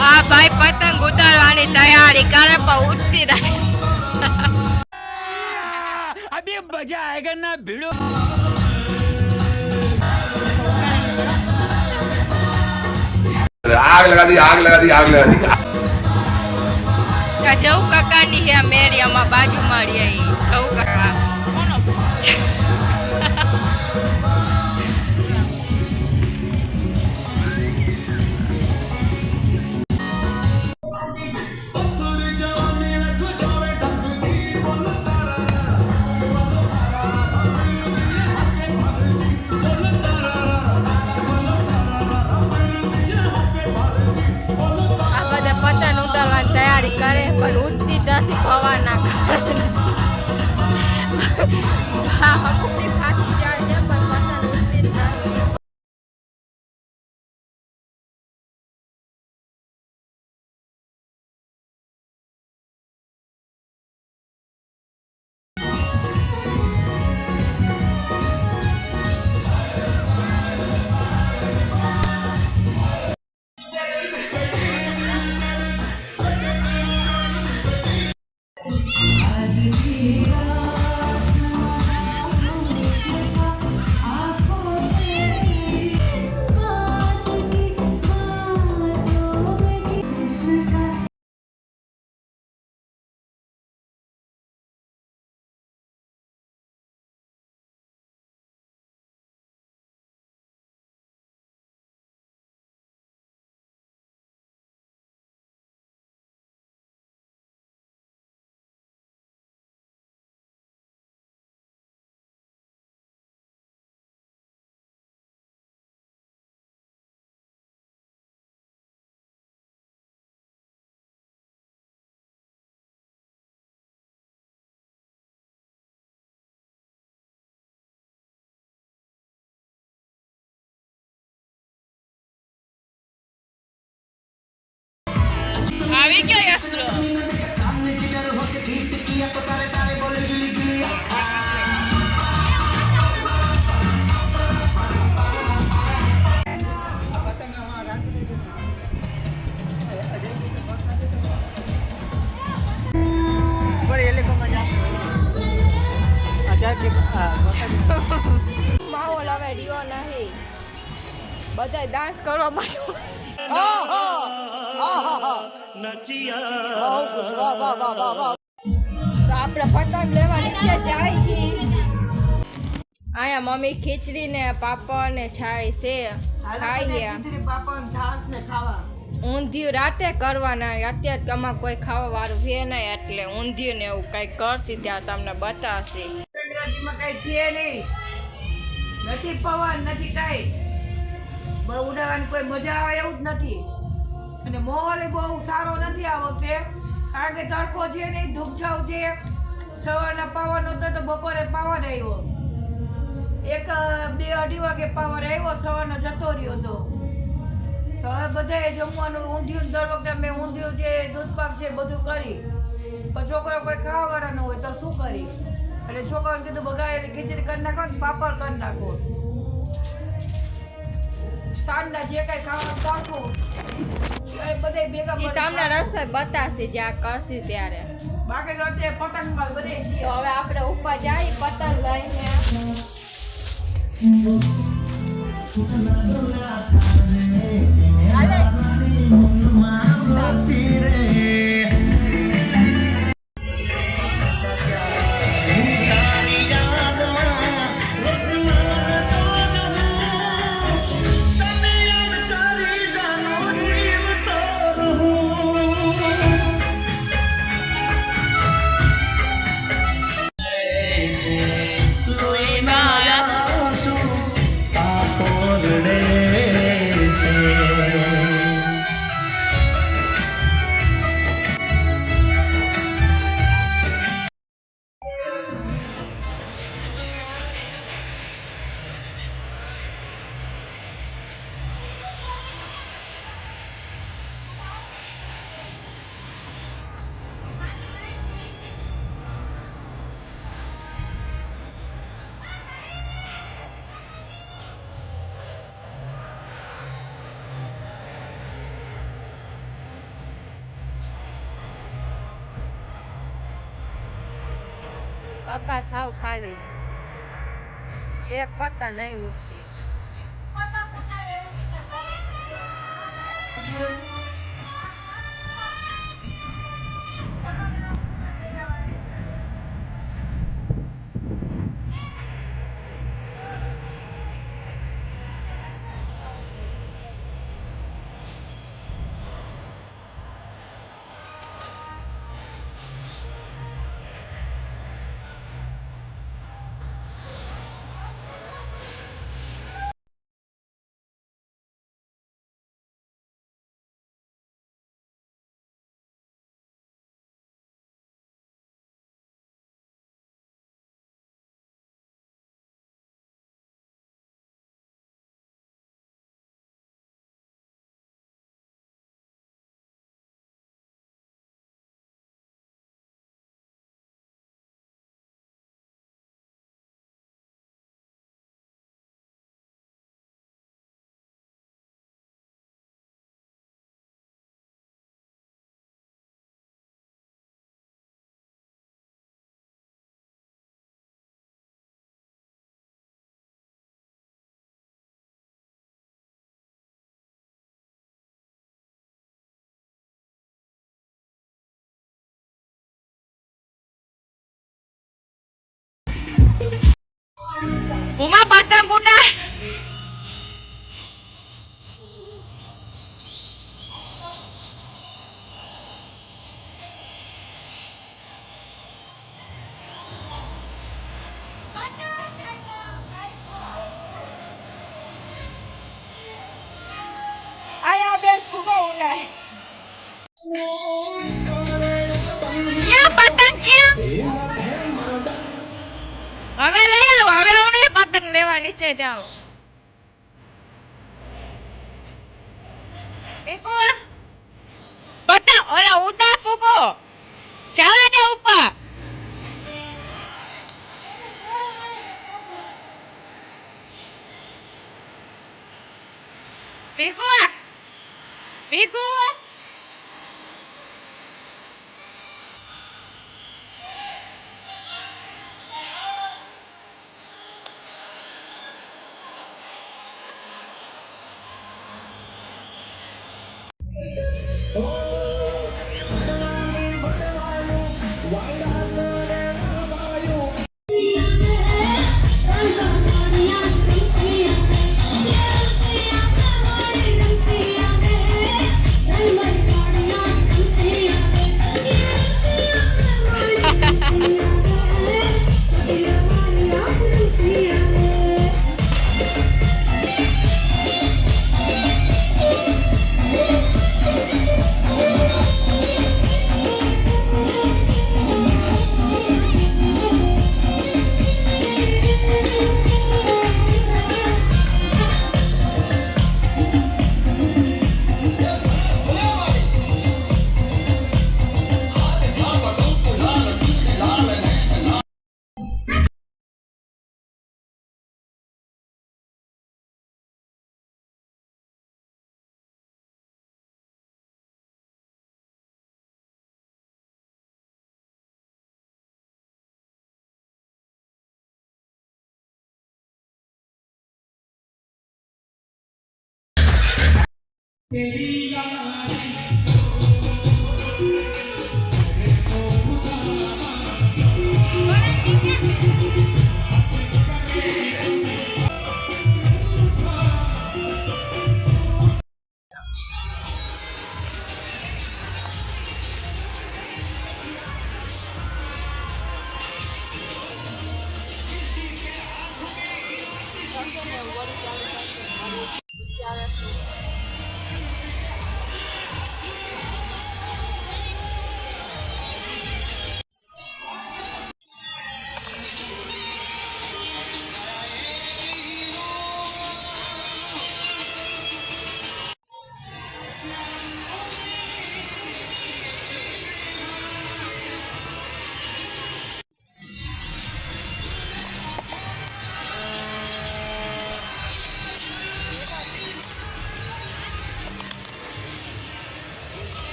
આ ભાઈ પતંગ ઉતારવાની તૈયારી કરે પણ ઉઠતી નથી. અભી મજા આયેગા ના ભીડો? આગ લગા દી આગ લગા દી આગ લગા દી જવું કાકાની હે મેરિયામાં બાજુ મારી જવું ઉઠતી જ નથી પવાના કારણે હા હકુમની ફાટી જાય છે આવી ગયો યશલો માહોલ હવે રહ્યો નહીં. બધા ડાન્સ કરવા માંડ્યો. તો આપણે પતંગ લેવા નીચે જાય અહીંયા મમ્મી ખીચડી ને પાપડ ને છાય છે ખાઈ ઊંધિયું રાતે કરવાના અત્યારે તમારે કોઈ ખાવા વાળું છે નહીં એટલે ઊંધિયું ને એવું કઈ કરશે ત્યાં તમને બતાવશે. ગુજરાતીમાં કઈ છે નહીં. નથી પવન નથી કઈ. બહુ ઉડાવવાની કોઈ મજા આવે એવું જ નથી. અને માહોલ બહુ સારો નથી આ વખતે. કારણ કે તડકો છે ને ધૂપછાવ છે. સવારના પાવર નહોતો તો બપોરે પાવર આવ્યો. એક બે અઢી વાગે પાવર આવ્યો, સવારનો જતો રહ્યો હતો તો હવે બધાએ જમવાનું ઊંધિયું દર વખતે મેં ઊંધિયું છે દૂધપાક છે બધું કરી. પણ છોકરો કોઈ ખાવાવાળા હોય તો શું કરી? એટલે છોકરાને કીધું, બગાડેલી ખીચડી કરી નાખો ને પાપડ કરી નાખો. સાંજના જે કઈ ખાવાનું એ બધે ભેગા એ પડી તમને. રસોઈ બતાવશે જ્યાં કરશે ત્યારે બાકી તો અત્યારે પતંગમાં બધે તો હવે આપણે ઉપર જાય પતંગ લઈને હાલે. આકાશ સાવ ખાલી. એક પત્તા નહીં ઉઠતી Bunga batang bunda. Ya, patang ya. Ya. Ya. Ya. Ya. Ya. નહીં છે જાઉં પીકુ, ઓલા ઉતા ફૂકો. જવા દે ઉપર. પીકુ, પીકુ. Querida María.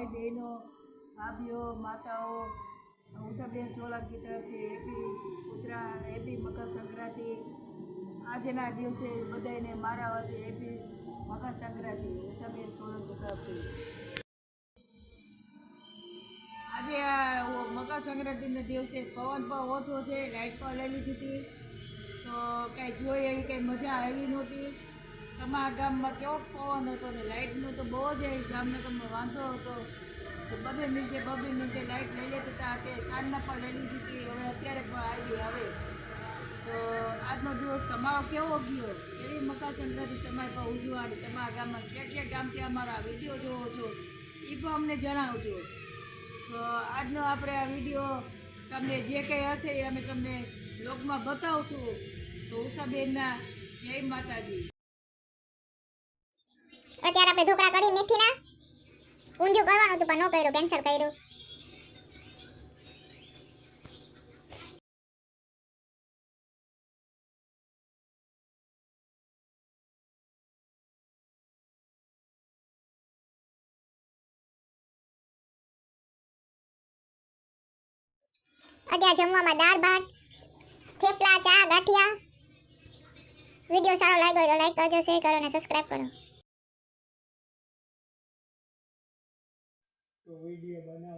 ભાઈ બહેનો, ભાભીઓ, માતાઓ, ઉષાબેન સોલંકી તરફથી હેપી ઉત્તરાયણ હેપી મકર સંક્રાંતિ. આજના દિવસે બધાને મારા વતી હેપી મકર સંક્રાંતિ, ઉષાબેન સોલંકી તરફથી. આજે આ મકર સંક્રાંતિના દિવસે પવન પણ ઓછો છે લાઇટ પણ લઈ લીધી હતી. તો કાંઈ જોઈ એવી કંઈ મજા આવી નહોતી. તમારા ગામમાં કેવો પવન હતો ને, લાઇટનો તો બહુ જ એ તમને વાંધો હતો. તો બબે મિનિટે બબે મિનિટે લાઇટ લઈ લેતા હતા તે સાંજના પણ લઈ લીધી હતી, હવે અત્યારે પણ આવી હવે તો આજનો દિવસ તમારો કેવો ગયો? કેવી મકર સંક્રાંતિ તમારે પણ ઉજવવાની તમારા ગામમાં ક્યાં ક્યાં ગામથી અમારા વીડિયો જોવો છો? એ પણ અમને જણાવજો. તો આજનો આપણે આ વીડિયો તમને જે કંઈ હશે એ અમે તમને બ્લોગમાં બતાવશું. તો ઉષાબેનના જય માતાજી. અત્યારે આપણે ઢોકળા કરી મેથીના ઊંધિયું કરવાનું હતું, પણ ન કર્યું કેન્સલ કર્યું. અત્યારે જમવામાં દાળ ભાત, થેપલા, ચા, ગાંઠિયા. વીડિયો સારો લાગ્યો તો લાઈક કરજો શેર કરો અને સબસ્ક્રાઈબ કરો. તો વીડિયો બનાવતો